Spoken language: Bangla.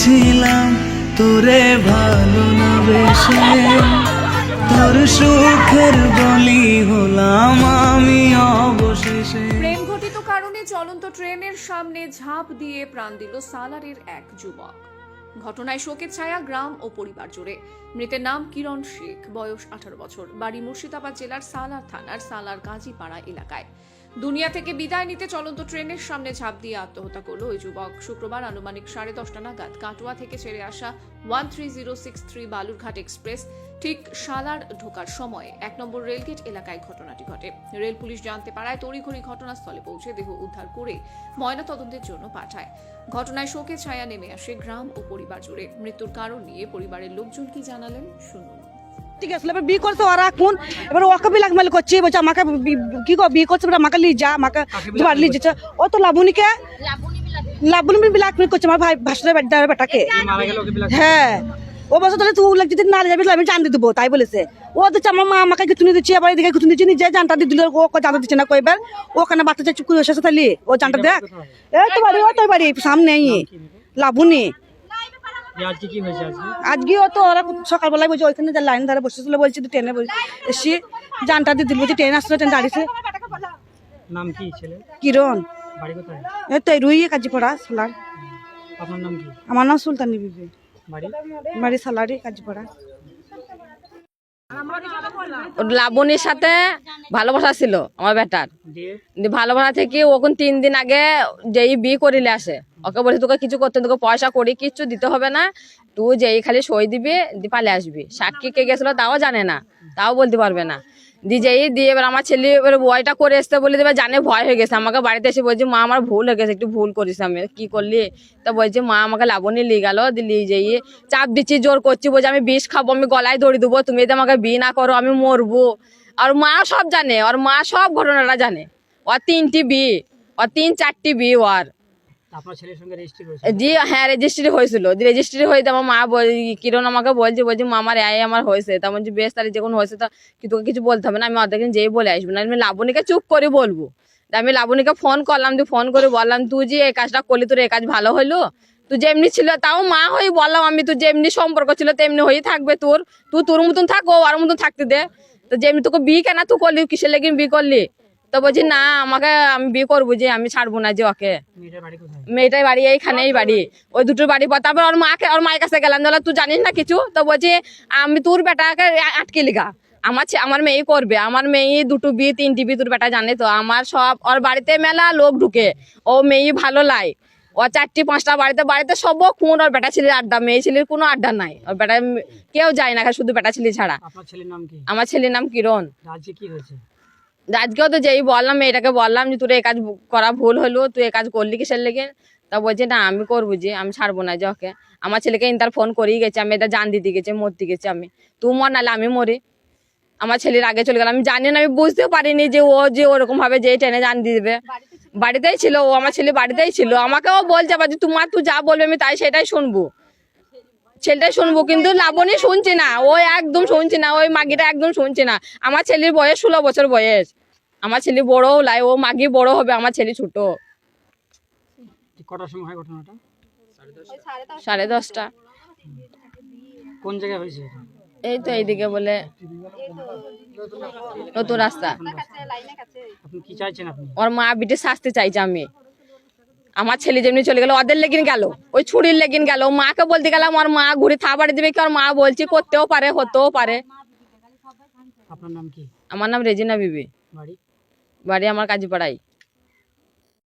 ছিলাম তোরে ভালো না বেশে তোর সুখের বলি হলাম আমি অবশেষে। প্রেম ঘটিত কারণে চলন্ত ট্রেনের সামনে ঝাঁপ দিয়ে প্রাণ দিল সালারের এক যুবক। ঘটনায় শোকের ছায়া গ্রাম ও পরিবার জুড়ে। মৃতের নাম কিরণ শেখ, বয়স আঠারো বছর, বাড়ি মুর্শিদাবাদ জেলার সালার থানার সালার গাজীপাড়া এলাকায়। দুনিয়া থেকে বিদায় নিতে চলন্ত ট্রেনের সামনে ঝাঁপ দিয়ে আত্মহত্যা করল ওই যুবক। শুক্রবার আনুমানিক সাড়ে দশটা নাগাদ কাটোয়া থেকে ছেড়ে আসা one three zero six three Balurghat express ঠিক সালার ঢোকার সময় এক নম্বর রেলগেট এলাকায় ঘটনাটি ঘটে। রেল পুলিশ জানতে পারায় তড়িঘড়ি ঘটনাস্থলে পৌঁছে দেহ উদ্ধার করে ময়নাতদন্তের জন্য পাঠায়। ঘটনায় শোকে ছায়া নেমে আসে গ্রাম ও পরিবার জুড়ে। মৃত্যুর কারণ নিয়ে পরিবারের লোকজন কি জানালেন শুনুন। ঠিক আছে এবার বিয়ে করছে ওরা এবার ওকে করছে। বলছে আমাকে কি বিয়ে করছে? আমাকে লিয়ে যা আমাকে তোমার ও তো লাবণীকে লাবণী ব্ল্যাকমেল করছে আমার ভাই ভাসুরের বেটাকে। হ্যাঁ। ও তাহলে তুই যদি না যাবি আমি জান দিয়ে দেবো। তাই বলেছে। ও দিচ্ছে আমার মা আমাকে দিচ্ছে আবার এদিকে গুতুনি দিচ্ছে নিজে জানটা দিয়ে দিল ও জানটা দিচ্ছে না। কইবার ওখানে বাচ্চা চুপ করে এসেছে তাহলে। ও জানটা দেখ। তো বাড়ি ও তো বাড়ি সামনেই। লাবণী যে আজকে কি হয়েছে আজকে আজকেও তো ওরা সকালবেলায় বলছে ওইখানে যে লাইন ধারে বসেছিল বলছে তো ট্রেনে এসে জানটা দিয়ে দিল বলছে ট্রেন আসছিল ট্রেন দাঁড়িয়েছে। নাম কি ছেলে? কিরণ। বাড়ি কোথায়? এই তো রুই কাজি পড়া সালার। আপনার নাম কি? আমার নাম সুলতানি বিবি। বাড়ি? বাড়ি সালারি কাজি লাবণীর সাথে ভালোবাসা ছিল আমার বেটার। ভালোবাসা থেকে ওখন তিন দিন আগে যেই বিয়ে করিলে আসে। ওকে বলছে তোকে কিছু করতে তোকে পয়সা করি কিচ্ছু দিতে হবে না। তুই যেই খালি সই দিবি দিয়ে আসবি। সাক্ষী কে গেছিল তাও জানে না, তাও বলতে পারবে না। দিয়ে যেই দিয়ে এবার আমার ছেলে এবার বয়টা করে আসতে বলে দেবে, জানে ভয় হয়ে গেছে, আমাকে বাড়িতে এসে বলছে, মা, আমার ভুল হয়ে গেছে, একটু ভুল করিস আমি। কি করলি? তা বলছে, মা, আমাকে লাবণী নিয়ে গেল দিয়ে যেই, চাপ দিচ্ছি, জোর করছি, বলছে, আমি বিষ খাব, আমি গলায় দড়ি দেবো, তুমি যদি আমাকে বিয়ে না করো, আমি মরবো। আর মা সব জানে, আর মা সব ঘটনাটা জানে। ওর তিনটি বিয়ে, ওর তিন, চারটি বিয়ে ওর। হ্যাঁ হয়েছিল। হয়ে মা আমাকে আমার হয়েছে। তা বলছি, বেশ যখন হয়েছে, তা তোকে কিছু বলতে হবে না? আমি অর্ধেক দিন যেই বলে আসব। না আমি লাবণীকে চুপ করে বলব। আমি লাবণীকে ফোন করলাম তুই ফোন করে বললাম, তুই যে এই কাজটা করলি, তোর এই কাজ ভালো হলো? তুই যেমনি ছিল, তাও মা হয়ে বললাম আমি তুই যেমনি সম্পর্ক ছিল, তেমনি হয়েই থাকবে তোর। তুই তোর মতন থাক, ও আর মতন থাকতে দে। তো যেমনি তোকে বিয়ে কেনা তুই করলি? কিসের লেগে বি করলি? তো বলছি না আমাকে আমি বিয়ে করব যে আমি ছাড়বো না যে ওকে। মেয়েটাই বাড়ি এইখানেই বাড়ি। ওই দুটোর বাড়ি পর তারপর ওর মাকে ওর মায়ের কাছে গেলাম। বললাম তুই জানিস না কিছু? তো বলছি আমি তোর বেটাকে আটকে লিগা। আমার আমার মেয়ে করবে। আমার মেয়ে দুটো বিয়ে তিনটি বিয়ে তোর বেটা জানে তো। আমার সব ওর বাড়িতে মেলা লোক ঢুকে। ও মেয়ে ভালো লাই। ও চারটি পাঁচটা বাড়িতে বাড়িতে সব খুন ওর বেটা ছেলের আড্ডা। মেয়ে ছেলের কোনো আড্ডা নাই। ওর বেটা কেউ যায় না শুধু বেটা ছেলে ছাড়া। আপনার ছেলের নাম কি? আমার ছেলের নাম কিরণ। আজকে কি হয়েছে? আজকেও তো যেই বললাম, মেয়েটাকে বললাম যে, তোর এই কাজ করা ভুল হলো, তুই এই কাজ করলি কিসের লেগে? তা বলছে, না, আমি করব যে, আমি ছাড়বো না যে ওকে। আমার ছেলেকে ইন্টার ফোন করেই গেছে, আমি এটা জান দিতে গেছে, মরতে গেছে আমি। তুই মর, নাহলে আমি মরি। আমার ছেলের আগে চলে গেল। আমি জানি না, আমি বুঝতেও পারিনি যে ও যে ওরকম ভাবে যে ট্রেনে জান দিয়ে দেবে। বাড়িতেই ছিল ও, আমার ছেলে বাড়িতেই ছিল। আমাকেও বলছে, আবার যে তোমার, তুই যা বলবে, আমি তাই সেটাই শুনব। ছেলেটাই শুনব কিন্তু লাবণী শুনছে না ও একদম শুনছে না ওই মাগিটা একদম শুনছে না। আমার ছেলের বয়স ষোলো বছর বয়স। আমার ছেলে বড়ও লাই ও মাগি বড় হবে আমার ছেলে ছোট। কটার সময় হয় ঘটনাটা? সাড়ে দশটা। কোন জায়গায় হয়েছে এই তো এইদিকে বলে নতুন রাস্তা। আপনি কি চাইছেন আপনি? ওর মা বিটে শাস্তি চাইছে আমি। আমার ছেলে যেমনি চলে গেল ওদের লেগিন গেল ওই ছুরির লেগিন গেল মাকে বলতে গেলাম আমার মা ঘুরে থাবাড়ি দিবে কি? আর মা বলছি করতেও পারে হতেও পারে। আপনার নাম কি? আমার নাম রেজিনা বিবি। বাড়ি? বাড়ি আমার কাজী পাড়াই